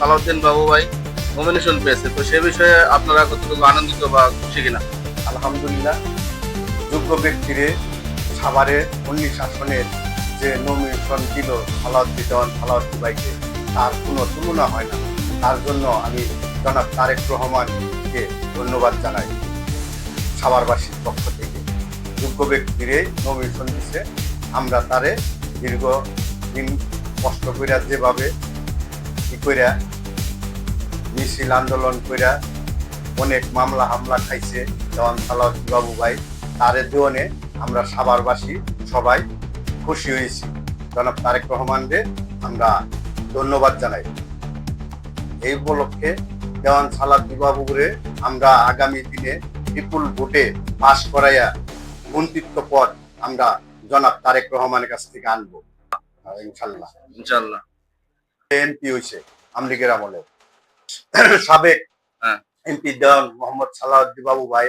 সালাউদ্দিন বাবু ভাই নমিনেশন পেয়েছে। তো সে বিষয়ে আপনারা কতটুকু আনন্দিত বা খুশি কিনা? আলহামদুলিল্লাহ, যোগ্য ব্যক্তিরে সাভারে উনিশ শাসনের যে নমিনেশন দিল সালাউদ্দিন সালাউদ্দিন ভাইকে, তার কোনো তুলনা হয় না। তার জন্য আমি জনাব তারেক রহমানকে ধন্যবাদ জানাই সাভারবাসীর পক্ষ থেকে। যোগ্য ব্যক্তিরে নমিনেশন দিছে, আমরা তারে দীর্ঘ দিন কষ্ট কইরা যেভাবে ই কইরা, মিছিল আন্দোলন কইরা অনেক মামলা হামলা খাইছে দেওয়ান সালাউদ্দিন বাবু ভাই। তারে দেওয়ানে আমরা সাভারবাসী সবাই খুশি হয়েছি। জনাব তারেক রহমানকে আমরা ধন্যবাদ জানাই। এই উপলক্ষে দেওয়ান সালাউদ্দিন বাবুরে আমরা আগামী দিনে বিপুল ভোটে পাশ করাইয়া মন্ত্রিত্ব পদ আমরা জনাব তারেক রহমানের কাছ থেকে আনব। ইনশাল্লাহ। ইনশাল্লাহ। এমপি হয়েছে আমলিগের আমলে। সাবেক হ্যাঁ। এমপি দেওয়ান মোহাম্মদ সালাউদ্দিন বাবু ভাই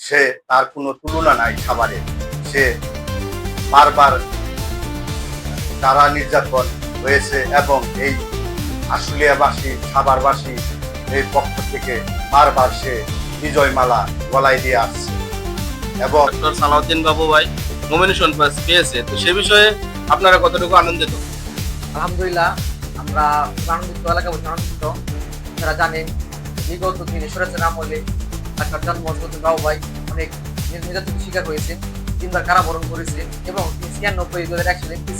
সে তার কোনো তুলনা নাই খাবারে সে বারবার তারা নির্যাতন হয়েছে এবং এই আশুলিয়াবাসী সাভারবাসী এই পক্ষ থেকে বারবার সে বিজয় মালা গলায় দিয়ে আসছে। এবং ডক্টর সালাউদ্দিন বাবু ভাই নমিনেশন পেয়েছে তো সে বিষয়ে আপনারা কতটুকু আনন্দিত? আলহামদুলিল্লাহ আমরা আনন্দিত এলাকাবাসী আনন্দিত আপনারা জানেন বিগত দিনে সরেছেন আমলে ডাক্তার জান মোহাম্মদ বাবু ভাই, অনেক নির্যাতন শিকার হয়েছেন তিনবার কারাবরণ করেছেন এবং ছিয়ানব্বই দু হাজার এক সালে এমপি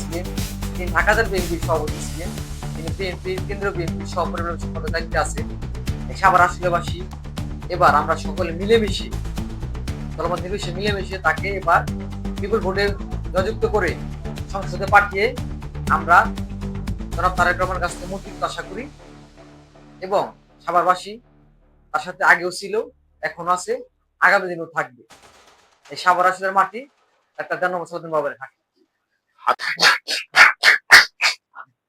তিনি ঢাকা জেলা বিএনপির সভাপতি ছিলেন। তিনি বিএনপি, কেন্দ্রীয় বিএনপির সহপরিবার সম্পাদক দায়িত্বে আছেন। সাভার আসলেবাসী এবার আমরা সকলে মিলেমিশে, দলমত নির্বিশে মিলেমিশে তাকে এবার বিপুল ভোটে জয়যুক্ত করে সংসদে পাঠিয়ে আমরা জনাব তারেক রহমানের কাছ থেকে মন্ত্রিত্ব আশা করি। এবং সাভারবাসী তার সাথে আগেও ছিল, এখন আছে, আগামী দিনেও থাকবে। এই সাভার আসলের মাটি একটা জন্ম মুসলমান বাবার